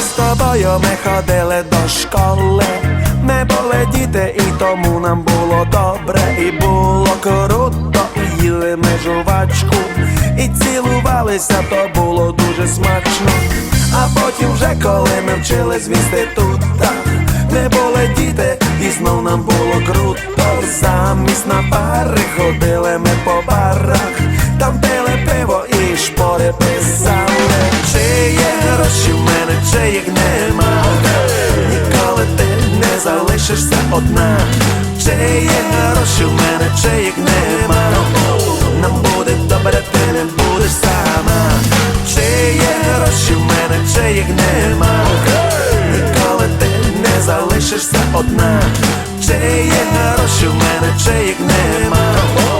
з тобою ми ходили до школи. Ми були діти, і тому нам було добре, і було круто, і їли ми жувачку, і цілувалися, то було дуже смачно. А потім, вже коли ми вчились в інститутах, ми були діти, і знов нам було круто. Замість на пари ходили ми по барах, там пили пиво і шпори писали. Їх нема? Ніколи ти не залишишся одна. Чи є гроші в мене, чи їх нема? Нам буде добре, ти не будеш сама. Чи є гроші в мене, чи їх нема? Ніколи ти не залишишся одна. Чи є гроші в мене, чи їх нема?